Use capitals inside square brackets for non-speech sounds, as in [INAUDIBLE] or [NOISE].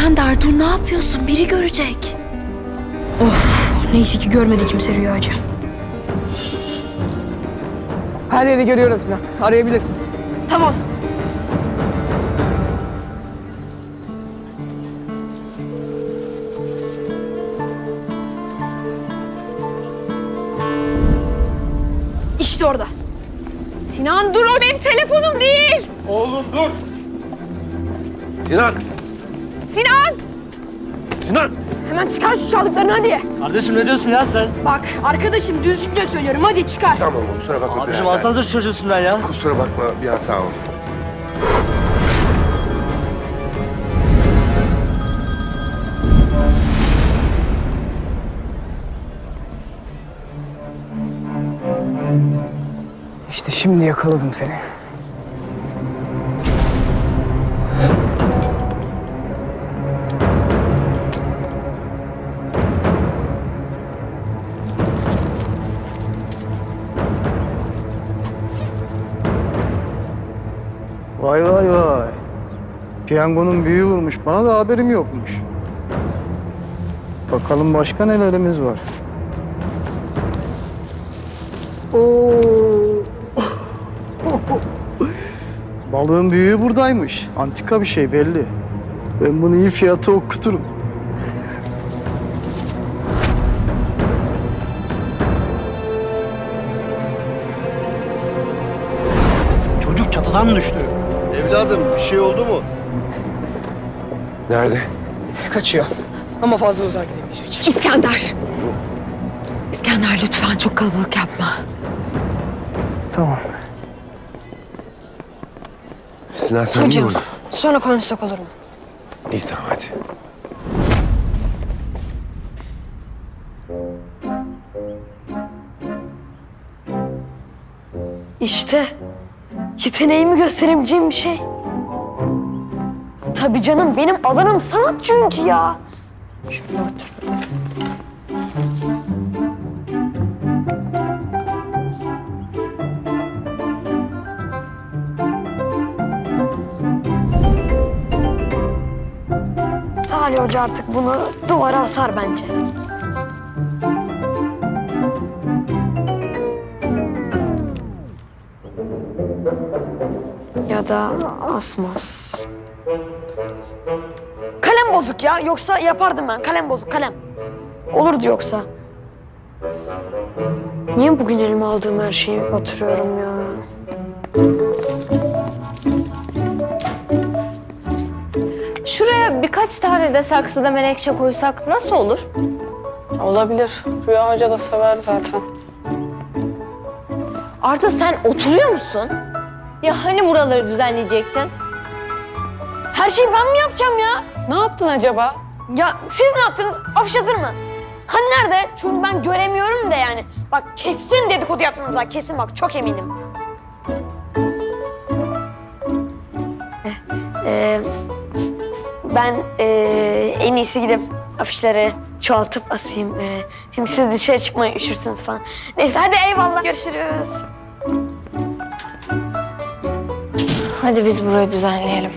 İskender dur ne yapıyorsun? Biri görecek. Of neyse ki görmedi kimse rüyacı. Her yeri görüyorum Sinan. Arayabilirsin. Tamam. İşte orada. Sinan dur o benim telefonum değil. Oğlum dur. Sinan. Sinan. Sinan. Hemen çıkar şu çaldıklarını hadi. Kardeşim ne diyorsun ya sen? Bak arkadaşım düzlükle söylüyorum hadi çıkar. Tamam kusura bakma. Abicim alsanıza şu çocuğusundan ya. Kusura bakma bir hata oldu. İşte şimdi yakaladım seni. Vay vay vay. Piyangonun büyüğü vurmuş. Bana da haberim yokmuş. Bakalım başka nelerimiz var. Oo. [LAUGHS] Balığın büyüğü buradaymış. Antika bir şey belli. Ben bunu iyi fiyata okuturum. Çocuk çatıdan düştü. Evladım bir şey oldu mu? Nerede? Kaçıyor. Ama fazla uzağa gidemeyecek. İskender. İskender lütfen çok kalabalık yapma. Tamam. Sinan sen mi Hocam vurdun? sonra konuşsak olur mu? İyi tamam hadi. İşte yeteneğimi gösterebileceğim bir şey. Tabii canım benim alanım sanat çünkü ya. Şöyle otur. Salih Hoca artık bunu duvara asar bence. Ya da asmaz. Kalem bozuk ya. Yoksa yapardım ben. Kalem bozuk, kalem. Olurdu yoksa. Niye bugün elime aldığım her şeyi batırıyorum ya? Şuraya birkaç tane de saksıda menekşe koysak nasıl olur? Olabilir. Rüya Hoca da sever zaten. Arda sen oturuyor musun? Ya hani buraları düzenleyecektin? Her şeyi ben mi yapacağım ya? Ne yaptın acaba? Ya siz ne yaptınız? Afiş hazır mı? Hani nerede? Çünkü ben göremiyorum da yani. Bak kesin dedikodu yaptınız ha. Kesin bak çok eminim. Ee, ben ee, en iyisi gidip afişleri çoğaltıp asayım. Ee, şimdi siz dışarı çıkmayı üşürsünüz falan. Neyse hadi eyvallah. Görüşürüz. Hadi biz burayı düzenleyelim.